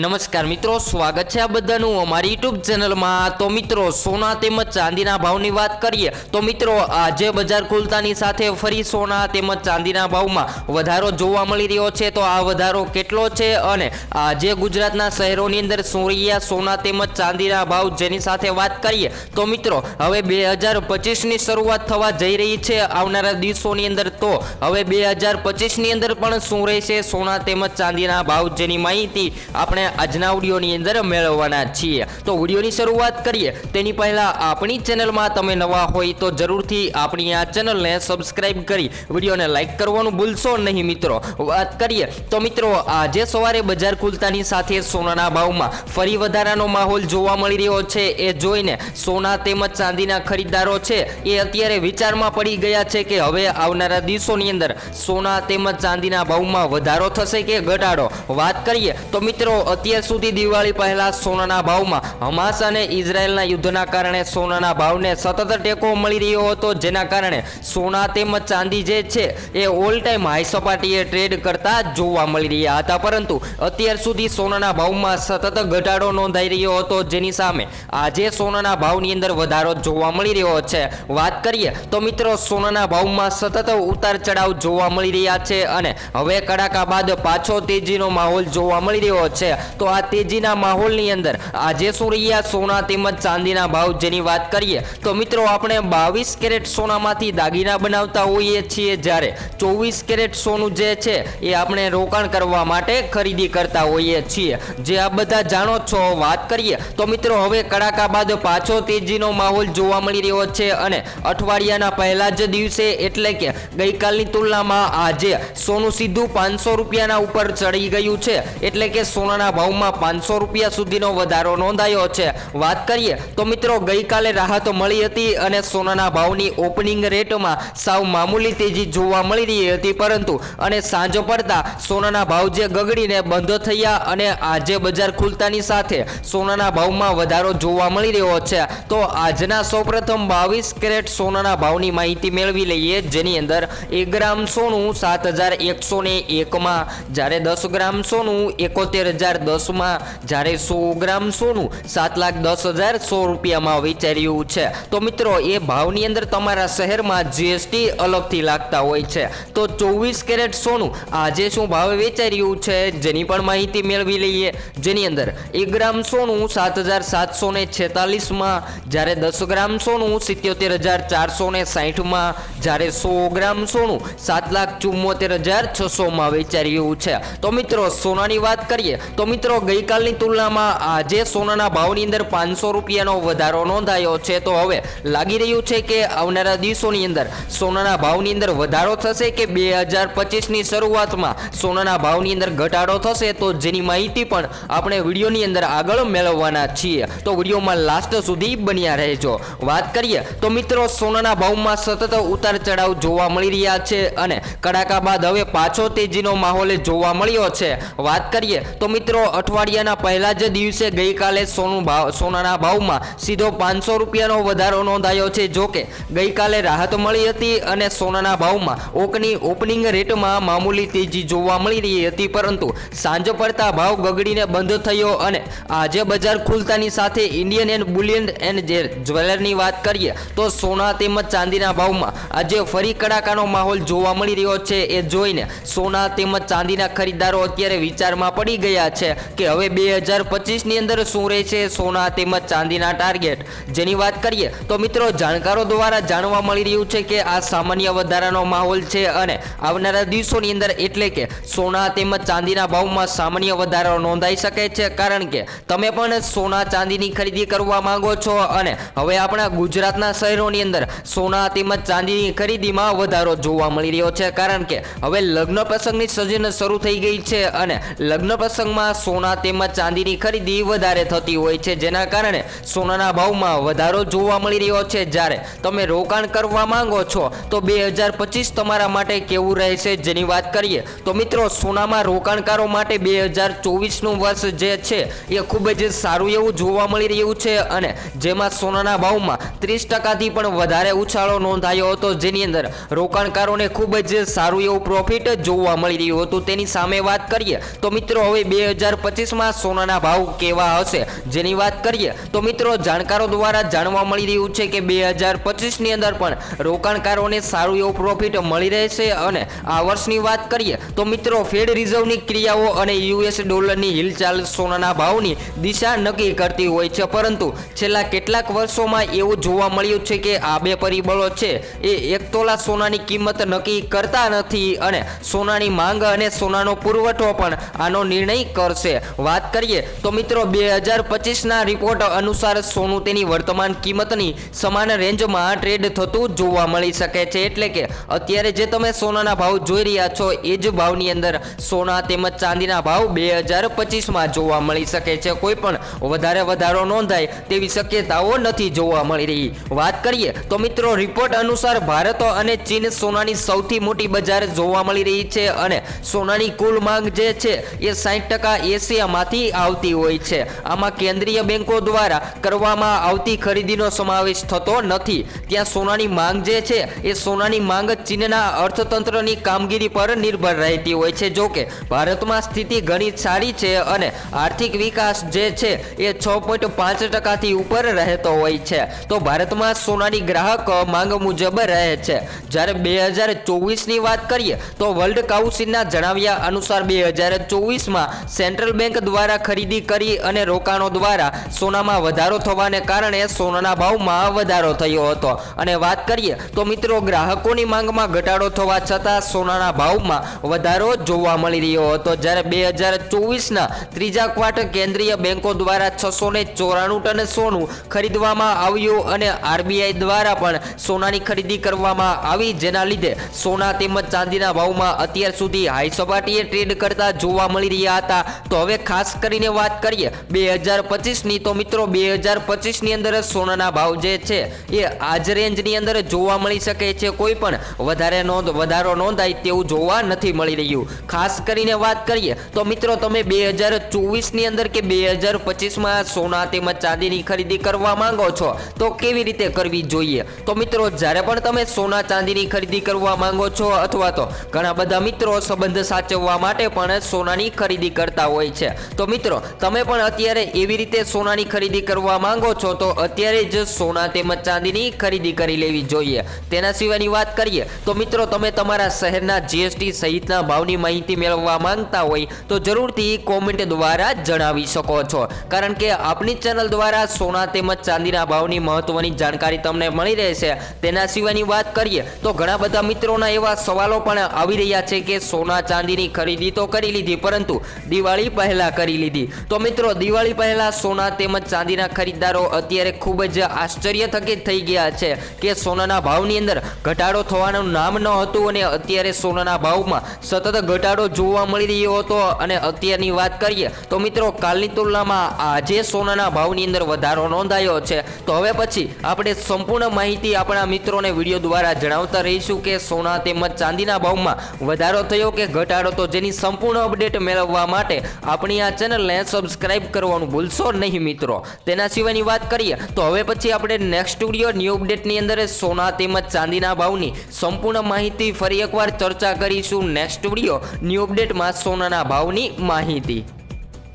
નમસ્કાર મિત્રો, સ્વાગત છે આ બધાનું અમારી યુટ્યુબ ચેનલમાં તો મિત્રો, સોના તેમજ ચાંદીના ભાવની વાત કરીએ, તો મિત્રો, આજે બજાર ખુલતાની સાથે ફરી સોના તેમજ ચાંદીના ભાવમાં વધારો જોવા મળી રહ્યો છે. તો આ વધારો કેટલો છે અને આજે ગુજરાતના શહેરોની અંદર સોરિયા, સોના તેમજ ચાંદીના ભાવ જેની સાથે વાત કરીએ, તો મિત્રો, હવે બે હજાર પચીસની શરૂઆત થવા જઈ રહી છે આવનારા દિવસોની અંદર. તો હવે બે હજાર પચીસની અંદર પણ શું રહેશે? સોના તેમજ ચાંદીના ભાવ જેની માહિતી આપણે આજના વિડીયોની અંદર મેળવવાના છીએ. તો વિડીયોની શરૂઆત કરીએ. તેની પહેલાં આપણી ચેનલમાં તમે નવા હોય તો જરૂરથી આપણી આ ચેનલને સબસ્ક્રાઈબ કરી વિડીયોને લાઇક કરવાનું ભૂલશો નહીં મિત્રો. વાત કરીએ તો મિત્રો, આજે સવારે બજાર ખુલતાની સાથે સોનાના ભાવમાં ફરી વધારાનો માહોલ જોવા મળી રહ્યો છે. એ જોઈને સોના તેમજ ચાંદીના ખરીદદારો છે એ અત્યારે વિચારમાં પડી ગયા છે કે હવે આવનારા દિવસોની અંદર સોના તેમજ ચાંદીના ભાવમાં વધારો થશે કે ઘટાડો. વાત કરીએ તો મિત્રો અત્યાર સુધી દિવાળી પહેલા સોનાના ભાવમાં હમાસ અને ઇઝરાયલના યુદ્ધના કારણે સોનાના ભાવને સતત ટેકો મળી રહ્યો હતો, જેના કારણે સોના તેમજ ચાંદી જે છે એ ઓલ ટાઈમ હાઈ સપાટીએ ટ્રેડ કરતા જોવા મળી રહ્યા હતા. પરંતુ અત્યાર સુધી સોનાના ભાવમાં સતત ઘટાડો નોંધાઈ રહ્યો હતો, જેની સામે આજે સોનાના ભાવની અંદર વધારો જોવા મળી રહ્યો છે. વાત કરીએ તો મિત્રો, સોનાના ભાવમાં સતત ઉતાર ચઢાવ જોવા મળી રહ્યા છે અને હવે કડાકા બાદ પાછો તેજીનો માહોલ જોવા મળી રહ્યો છે. તો આ તેજીના માહોલની અંદર આજે શું રહ્યા સોના તેમજ ચાંદીના ભાવ જેની વાત કરીએ તો મિત્રો આપણે બાવીસ કેરેટ સોનામાંથી દાગીના બનાવતા હોઈએ છીએ જ્યારે ચોવીસ કેરેટ સોનું જે છે એ આપણે રોકાણ કરવા માટે ખરીદી કરતા હોઈએ છીએ. જે આ બધા જાણો છો, વાત કરીએ તો મિત્રો હવે કડાકા બાદ પાછો તેજીનો માહોલ જોવા મળી રહ્યો છે અને અઠવાડિયાના પહેલા જ દિવસે એટલે કે ગઈકાલની તુલનામાં આજે સોનું સીધું પાંચસો રૂપિયાના ઉપર ચડી ગયું છે. એટલે કે સોનાના ભાવમાં પાંચસો રૂપિયા સુધીનો વધારો નોંધાયો છે. વાત કરીએ તો મિત્રો, ગઈકાલે રાહત મળી હતી અને સોનાના ભાવની ઓપનિંગ રેટમાં સાવ મામૂલી તેજી જોવા મળી રહી હતી પરંતુ, અને સાંજો પડતા સોનાના ભાવ જે ગગડીને બંધ થયા અને આજે બજાર ખુલતાની સાથે સોનાના ભાવમાં વધારો જોવા મળી રહ્યો છે. તો આજના સૌપ્રથમ બાવીસ કેરેટ સોનાના ભાવની માહિતી મેળવી લઈએ, જેની અંદર એક ગ્રામ સોનું સાત હજાર એકસો ને એકમાં, જ્યારે દસ ગ્રામ સોનું એકોતેર હજાર દસમાં. જ્યારે સો ગ્રામ સોનું સાત લાખ દસ હજાર સો રૂપિયામાં વિચાર્યું છે. તો મિત્રો, એ ભાવની અંદર તમારા શહેરમાં જીએસટી અલગથી લાગતા હોય છે. તો ચોવીસ કેરેટ સોનું આજે શું ભાવે વેચાઈ છે? જેની પણ માહિતી મેળવી લઈએ. જેની અંદર એક ગ્રામ સોનું સાત હજાર સાતસો ને છેતાલીસમાં, જ્યારે દસ ગ્રામ સોનું સિત્યોતેર હજાર ચારસો ને સાહીઠમાં, જ્યારે સો ગ્રામ સોનું સાત લાખ ચુમ્મોતેર હજાર છસોમાં વેચાઈ છે. તો મિત્રો, સોનાની વાત કરીએ, તો મિત્રો, ગઈકાલની તુલનામાં આજે સોનાના ભાવની અંદર પાંચસો રૂપિયાનો વધારો નોંધાયો છે. તો હવે લાગી રહ્યું છે કે આવનારા દિવસોની અંદર સોનાના ભાવની અંદર વધારો થશે કે બે હજાર પચીસની શરૂઆતમાં સોનાના ભાવની અંદર ઘટાડો થશે? તો જેની માહિતી પણ આપણે વિડીયોની અંદર આગળ મેળવવાના છીએ. તો વિડીયોમાં લાસ્ટ સુધી બન્યા રહેજો. વાત કરીએ તો મિત્રો, સોનાના ભાવમાં સતત ઉતાર ચઢાવ જોવા મળી રહ્યા છે અને કડાકા બાદ હવે પાછો તેજીનો માહોલ જોવા મળ્યો છે. વાત કરીએ તો મિત્રો અઠવાડિયાના પહેલા જ દિવસે ગઈકાલે સોનું ભાવ સોનાના ભાવમાં સીધો પાંચસો રૂપિયાનો વધારો નોંધાયો છે. જો કે ગઈકાલે રાહત મળી હતી અને સોનાના ભાવમાં ઓકની ઓપનિંગ રેટમાં મામૂલી તેજી જોવા મળી રહી હતી, પરંતુ સાંજ પડતા ભાવ ગગડીને બંધ થયો અને આજે બજાર ખુલતાની સાથે ઇન્ડિયન એન્ડ બુલિયન એન્ડ જ્વેલરની વાત કરીએ, તો સોના તેમજ ચાંદીના ભાવમાં આજે ફરી કડાકાનો માહોલ જોવા મળી રહ્યો છે. એ જોઈને સોના તેમજ ચાંદીના ખરીદદારો અત્યારે વિચારમાં પડી ગયા છે. કે હવે બે હજાર પચીસની અંદર શું રહેશે સોના તેમજ ચાંદીના ટાર્ગેટ જેની વાત કરીએ તો મિત્રો જાણકારો દ્વારા જાણવા મળી રહ્યું છે કે આ સામાન્ય વધારાનો માહોલ છે અને આવનારા દિવસોની અંદર એટલે કે સોના તેમજ ચાંદીના ભાવમાં સામાન્ય વધારો નોંધાઈ શકે છે. કારણ કે તમે પણ સોના ચાંદીની ખરીદી કરવા માંગો છો અને હવે આપણા ગુજરાતના શહેરોની અંદર સોના તેમજ ચાંદીની ખરીદીમાં વધારો જોવા મળી રહ્યો છે. કારણ કે હવે લગ્ન પ્રસંગની સજન શરૂ થઈ ગઈ છે અને લગ્ન પ્રસંગમાં સોના તેમજ ચાંદીની ખરીદી વધારે થતી હોય છે. જેના કારણે સોનાના ભાવમાં વધારો જોવા મળી રહ્યો છે. જ્યારે તમે રોકાણ કરવા માંગો છો, તો બે હજાર પચીસ તમારા માટે કેવું રહેશે? જેની વાત કરીએ, તો મિત્રો, સોનામાં રોકાણકારો માટે બે હજાર ચોવીસનું વર્ષ જે છે, એ ખૂબ જ સારું એવું જોવા મળી રહ્યું છે અને જેમાં સોનાના ભાવમાં ત્રીસ ટકાથી પણ વધારે ઉછાળો નોંધાયો હતો. જેની અંદર રોકાણકારોને ખૂબ જ સારું એવું પ્રોફિટ જોવા મળી રહ્યું હતું. તેની સામે વાત કરીએ, તો મિત્રો, હવે બે હજાર હજાર પચીસમાં સોનાના ભાવ કેવા હશે? જેની વાત કરીએ, તો મિત્રો જાણકારો દ્વારા જાણવા મળી રહ્યું છે કે બે હજાર પચીસની અંદર પણ રોકાણકારોને સારું એવું પ્રોફિટ મળી રહેશે અને આ વર્ષની વાત કરીએ, તો મિત્રો ફેડ રિઝર્વની ક્રિયાઓ અને યુએસ ડોલરની હિલચાલ સોનાના ભાવની દિશા નક્કી કરતી હોય છે. પરંતુ છેલ્લા કેટલાક વર્ષોમાં એવું જોવા મળ્યું છે કે આ બે પરિબળો છે એ એક તોલા સોનાની કિંમત નક્કી કરતા નથી અને સોનાની માંગ અને સોનાનો પુરવઠો પણ આનો નિર્ણય કરશે. વાત કરીએ તો મિત્રો બે હજાર પચીસના રિપોર્ટ અનુસાર સોનું તેની વર્તમાન કિંમતની સમાન રેન્જમાં ટ્રેડ થતું જોવા મળી શકે છે. એટલે કે અત્યારે જે તમે સોનાના ભાવ જોઈ રહ્યા છો, એ જ ભાવની અંદર સોના તેમજ ચાંદીના ભાવ બે હજાર પચીસમાં જોવા મળી શકે છે. કોઈ પણ વધારે વધારો નોંધાય તેવી શક્યતાઓ નથી જોવા મળી રહી. વાત કરીએ તો મિત્રો રિપોર્ટ અનુસાર ભારત અને ચીન સોનાની સૌથી મોટી બજાર જોવા મળી રહી છે અને સોનાની કુલ માંગ જે છે એ સાઠ ટકા એશિયામાંથી આવતી હોય છે. આમાં કેન્દ્રીય બેંકો દ્વારા કરવામાં આવતી ખરીદીનો સમાવેશ થતો નથી. ત્યાં સોનાની માંગ જે છે, એ સોનાની માંગ ચીનના અર્થતંત્રની કામગીરી પર નિર્ભર રહેતી હોય છે. જો કે, ભારતમાં સ્થિતિ ઘણી સારી છે અને આર્થિક વિકાસ જે છે, એ છ પોઈન્ટ પાંચ ટકાથી ઉપર રહેતો હોય છે. તો ભારતમાં સોનાની ગ્રાહક માંગ મુજબ રહે છે. જ્યારે બે હજાર ચોવીસની વાત કરીએ, તો વર્લ્ડ કાઉન્સિલના જણાવ્યા અનુસાર બે હજાર ચોવીસમાં સેન્ટ્રલ બેંક દ્વારા ખરીદી કરી અને રોકાણો દ્વારા સોનામાં વધારો થવાને કારણે સોનાના ભાવમાં વધારો થયો હતો. અને વાત કરીએ તો મિત્રો, ગ્રાહકોની માંગમાં ઘટાડો થવા છતાં સોનાના ભાવમાં વધારો જોવા મળી રહ્યો હતો. જ્યારે બે હજાર ચોવીસના ત્રીજા ક્વાર્ટર કેન્દ્રીય બેંકો દ્વારા છસો ને ચોરાણું ટન સોનું ખરીદવામાં આવ્યું અને આરબીઆઈ દ્વારા પણ સોનાની ખરીદી કરવામાં આવી, જેના લીધે સોના તેમજ ચાંદીના ભાવમાં અત્યાર સુધી હાઈ સપાટીએ ટ્રેડ કરતા જોવા મળી રહ્યા હતા. તો હવે ખાસ કરીને વાત કરીએ, બે હજાર પચીસની, તો મિત્રો બે હજાર પચીસની અંદર સોનાના ભાવ જે છે, એ આજ રેન્જની અંદર જોવા મળી શકે છે. કોઈ પણ વધારે નોંધ, વધારો નોંધાય તેવું જોવા નથી મળી રહ્યું. ખાસ કરીને વાત કરીએ, તો મિત્રો તમે બે હજાર ચોવીસની અંદર કે બે હજાર પચીસમાં સોના તેમજ ચાંદીની ખરીદી કરવા માંગો છો, તો કેવી રીતે કરવી જોઈએ? તો મિત્રો જ્યારે પણ તમે સોના, ચાંદીની ખરીદી કરવા માંગો છો અથવા તો ઘણા બધા મિત્રો સંબંધ સાચવવા માટે પણ સોનાની ખરીદી કરતા હોય છે. તો મિત્રો, તમે પણ અત્યારે એવી રીતે સોનાની ખરીદી કરવા માંગો છો, તો અત્યારે જ સોના તેમજ ચાંદીની ખરીદી કરી લેવી જોઈએ. તેના સિવાયની વાત કરીએ, તો મિત્રો, તમે તમારા શહેરના જીએસટી સહિતના ભાવની માહિતી મેળવવા માંગતા હોય, તો જરૂરથી કોમેન્ટ દ્વારા જણાવી શકો છો. કારણ કે આપણી ચેનલ દ્વારા સોના તેમજ ચાંદીના ભાવની મહત્વની જાણકારી તમને મળી રહેશે. તેના સિવાયની વાત કરીએ, તો ઘણા બધા મિત્રોના એવા સવાલો પણ આવી રહ્યા છે કે સોના ચાંદીની ખરીદી તો કરી લીધી, પરંતુ દિવાળી પહેલા કરી લીધી. તો મિત્રો, દિવાળી પહેલા સોના તેમજ ચાંદીના ખરીદદારો અત્યારે ખૂબ જ આશ્ચર્યથકિત થઈ ગયા છે કે સોનાના ભાવની અંદર ઘટાડો થવાનું નામ ન હતું અને અત્યારે સોનાના ભાવમાં સતત ઘટાડો જોવા મળી રહ્યો હતો. અને અત્યારની વાત કરીએ તો મિત્રો, કાલની તુલનામાં આજે સોનાના ભાવની અંદર વધારો નોંધાયો છે. તો હવે પછી આપણે સંપૂર્ણ માહિતી આપણા મિત્રોને વીડિયો દ્વારા જણાવતા રહીશું કે સોના તેમજ ચાંદીના ભાવમાં વધારો થયો કે ઘટાડો. તો જેની સંપૂર્ણ અપડેટ મેળવવા માટે આપણી આ ચેનલને સબસ્ક્રાઇબ કરવાનું ભૂલશો નહીં મિત્રો. તેના સિવાયની વાત કરીએ, તો હવે પછી આપણે નેક્સ્ટ વીડિયો ન્યૂ અપડેટની અંદર સોના તેમજ ચાંદીના ભાવની સંપૂર્ણ માહિતી ફરી એકવાર ચર્ચા કરીશું નેક્સ્ટ વીડિયો ન્યૂ અપડેટમાં સોનાના ભાવની માહિતી.